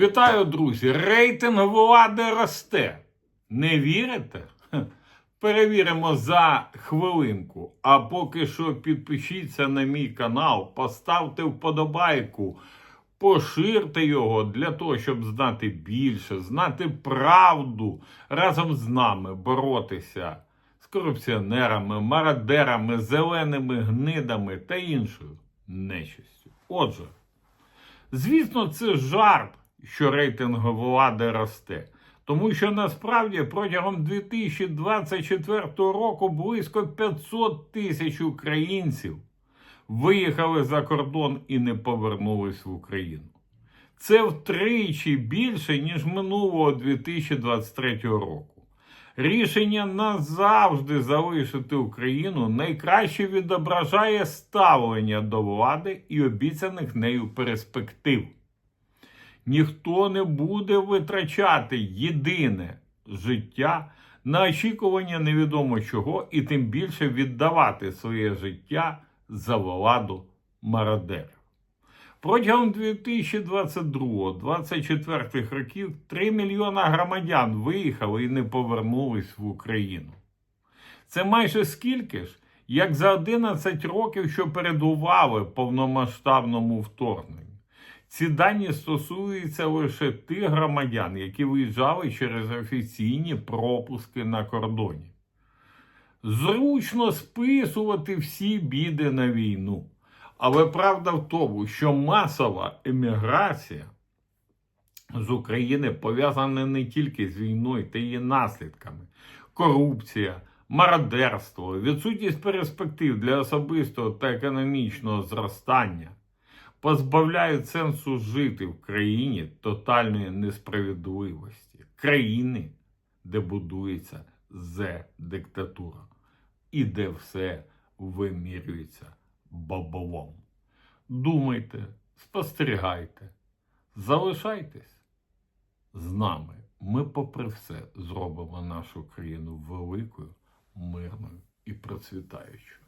Вітаю, друзі! Рейтинг влади росте. Не вірите? Перевіримо за хвилинку. А поки що підпишіться на мій канал, поставте вподобайку, поширте його для того, щоб знати більше, знати правду, разом з нами боротися з корупціонерами, мародерами, зеленими гнидами та іншою нечистю. Отже. Звісно, це жарт, що рейтинг влади росте. Тому що насправді протягом 2024 року близько 500 тисяч українців виїхали за кордон і не повернулись в Україну. Це втричі більше, ніж минулого 2023 року. Рішення назавжди залишити Україну найкраще відображає ставлення до влади і обіцяних нею перспектив. Ніхто не буде витрачати єдине життя на очікування невідомо чого, і тим більше віддавати своє життя за владу мародерів. Протягом 2022-2024 років 3 мільйона громадян виїхали і не повернулись в Україну. Це майже скільки ж, як за 11 років, що передували повномасштабному вторгненню. Ці дані стосуються лише тих громадян, які виїжджали через офіційні пропуски на кордоні. Зручно списувати всі біди на війну. Але правда в тому, що масова еміграція з України пов'язана не тільки з війною та її наслідками: корупція, мародерство, відсутність перспектив для особистого та економічного зростання позбавляють сенсу жити в країні тотальної несправедливості, країни, де будується зе-диктатура і де все вимірюється баблом. Думайте, спостерігайте, залишайтесь з нами. Ми, попри все, зробимо нашу країну великою, мирною і процвітаючою.